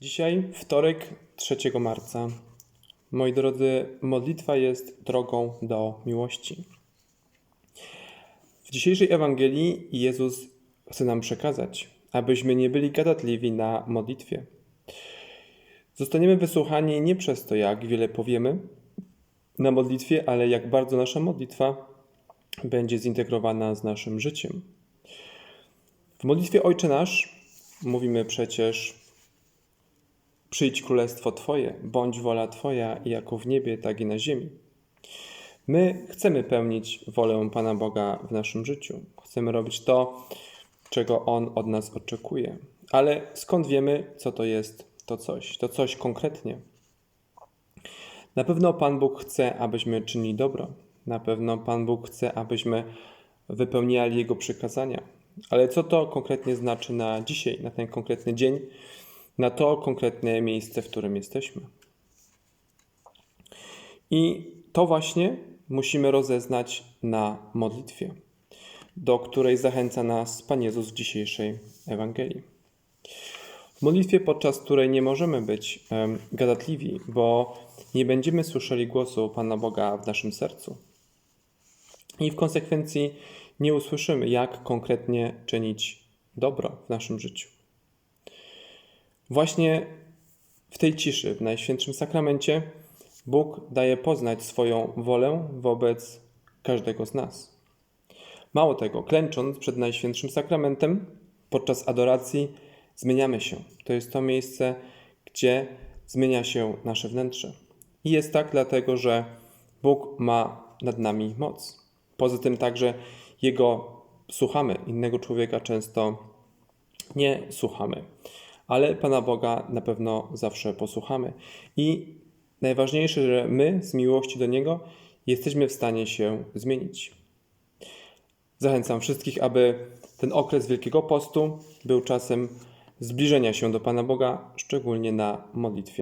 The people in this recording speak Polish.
Dzisiaj wtorek 3 marca. Moi drodzy, modlitwa jest drogą do miłości. W dzisiejszej Ewangelii Jezus chce nam przekazać, abyśmy nie byli gadatliwi na modlitwie. Zostaniemy wysłuchani nie przez to, jak wiele powiemy na modlitwie, ale jak bardzo nasza modlitwa będzie zintegrowana z naszym życiem. W modlitwie Ojcze Nasz mówimy przecież Przyjdź królestwo Twoje, bądź wola Twoja, jako w niebie, tak i na ziemi. My chcemy pełnić wolę Pana Boga w naszym życiu. Chcemy robić to, czego On od nas oczekuje. Ale skąd wiemy, co to jest to coś? To coś konkretnie. Na pewno Pan Bóg chce, abyśmy czynili dobro. Na pewno Pan Bóg chce, abyśmy wypełniali Jego przykazania. Ale co to konkretnie znaczy na dzisiaj, na ten konkretny dzień, na to konkretne miejsce, w którym jesteśmy? I to właśnie musimy rozeznać na modlitwie, do której zachęca nas Pan Jezus w dzisiejszej Ewangelii. W modlitwie, podczas której nie możemy być gadatliwi, bo nie będziemy słyszeli głosu Pana Boga w naszym sercu. I w konsekwencji nie usłyszymy, jak konkretnie czynić dobro w naszym życiu. Właśnie w tej ciszy, w Najświętszym Sakramencie, Bóg daje poznać swoją wolę wobec każdego z nas. Mało tego, klęcząc przed Najświętszym Sakramentem, podczas adoracji zmieniamy się. To jest to miejsce, gdzie zmienia się nasze wnętrze. I jest tak dlatego, że Bóg ma nad nami moc. Poza tym także Jego słuchamy, innego człowieka często nie słuchamy, ale Pana Boga na pewno zawsze posłuchamy. I najważniejsze, że my z miłości do Niego jesteśmy w stanie się zmienić. Zachęcam wszystkich, aby ten okres Wielkiego Postu był czasem zbliżenia się do Pana Boga, szczególnie na modlitwie.